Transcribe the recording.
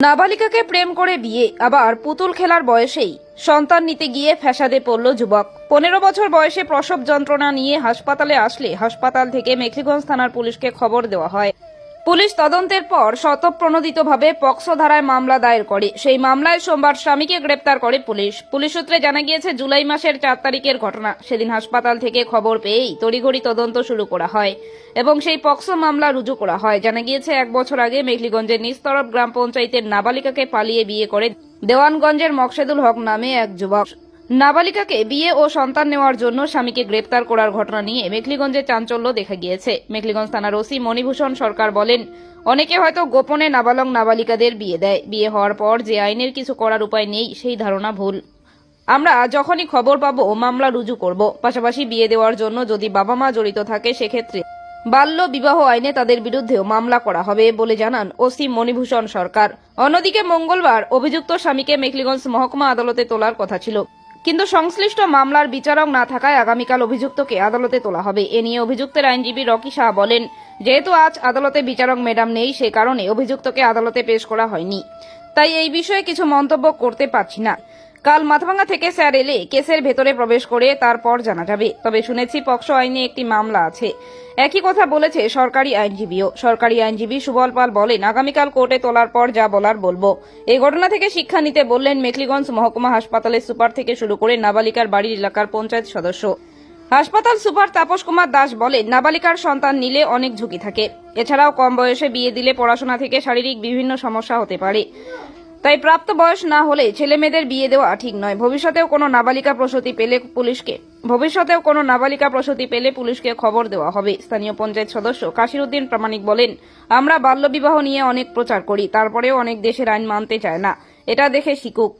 নাবালিকাকে প্রেম করে বিয়ে, আবার পুতুল খেলার বয়সেই সন্তান নিতে গিয়ে ফ্যাসাদে পড়ল যুবক। পনেরো বছর বয়সে প্রসব যন্ত্রণা নিয়ে হাসপাতালে আসলে হাসপাতাল থেকে মেখলিগঞ্জ থানার পুলিশকে খবর দেওয়া হয়। পুলিশ তদন্তের পর শতপ্রণোদিতভাবে পক্সো ধারায় মামলা দায়ের করে। সেই মামলায় সোমবার স্বামীকে গ্রেপ্তার করে পুলিশ। পুলিশ সূত্রে জানা গিয়েছে, জুলাই মাসের চার তারিখের ঘটনা। সেদিন হাসপাতাল থেকে খবর পেয়েই তড়িঘড়ি তদন্ত শুরু করা হয় এবং সেই পক্সো মামলা রুজু করা হয়। জানা গিয়েছে, এক বছর আগে মেঘলিগঞ্জের নিস্তরব গ্রাম পঞ্চায়েতের নাবালিকাকে পালিয়ে বিয়ে করে দেওয়ানগঞ্জের মকসেদুল হক নামে এক যুবক। নাবালিকাকে বিয়ে ও সন্তান নেওয়ার জন্য স্বামীকে গ্রেপ্তার করার ঘটনা নিয়ে মেঘলিগঞ্জে চাঞ্চল্য দেখা গিয়েছে। মেঘলিগঞ্জ থানার ওসি মণিভূষণ সরকার বলেন, অনেকে হয়তো গোপনে নাবালক নাবালিকাদের বিয়ে দেয়। বিয়ে হওয়ার পর যে আইনের কিছু করার উপায় নেই, সেই ধারণা ভুল। আমরা যখনই খবর পাবো, মামলা রুজু করব। পাশাপাশি বিয়ে দেওয়ার জন্য যদি বাবা মা জড়িত থাকে, সেক্ষেত্রে বাল্য বিবাহ আইনে তাদের বিরুদ্ধেও মামলা করা হবে বলে জানান ওসি মণিভূষণ সরকার। অন্যদিকে মঙ্গলবার অভিযুক্ত স্বামীকে মেখলিগঞ্জ মহকুমা আদালতে তোলার কথা ছিল। কিন্তু সংশ্লিষ্ট মামলার বিচারক না থাকায় আগামীকাল অভিযুক্তকে আদালতে তোলা হবে। এ নিয়ে অভিযুক্তের আইনজীবী রকি শাহ বলেন, যেহেতু আজ আদালতে বিচারক ম্যাডাম নেই, সে কারণে অভিযুক্তকে আদালতে পেশ করা হয়নি। তাই এই বিষয়ে কিছু মন্তব্য করতে পারছি না। কাল মাথাভাঙ্গা থেকে স্যার এলে কেসের ভেতরে প্রবেশ করে তারপর জানা যাবে। তবে শুনেছি পক্সো আইনে একটি মামলা আছে। একই কথা বলেছে সরকারি আইনজীবীও। সরকারি আইনজীবী সুবল পাল বলেন, আগামীকাল কোর্টে তোলার পর যা বলার বলব। এই ঘটনা থেকে শিক্ষা নিতে বললেন মেখলিগঞ্জ মহকুমা হাসপাতালের সুপার থেকে শুরু করে নাবালিকার বাড়ির এলাকার পঞ্চায়েত সদস্য। হাসপাতাল সুপার তাপস কুমার দাস বলেন, নাবালিকার সন্তান নিলে অনেক ঝুঁকি থাকে। এছাড়াও কম বয়সে বিয়ে দিলে পড়াশোনা থেকে শারীরিক বিভিন্ন সমস্যা হতে পারে। তাই প্রাপ্ত বয়স না হলে ছেলে মেয়েদের বিয়ে দেওয়া ঠিক নয়। ভবিষ্যতেও কোনো নাবালিকা প্রসূতি পেলে পুলিশকে ভবিষ্যতেও কোনো নাবালিকা প্রসূতি পেলে পুলিশকে খবর দেওয়া হবে, স্থানীয় পঞ্চায়েত সদস্য কাশিরুদ্দিন প্রামাণিক বলেন। আমরা বাল্যবিবাহ নিয়ে অনেক প্রচার করি, তারপরেও অনেক দেশের আইন মানতে চায় না। এটা দেখে শিখুক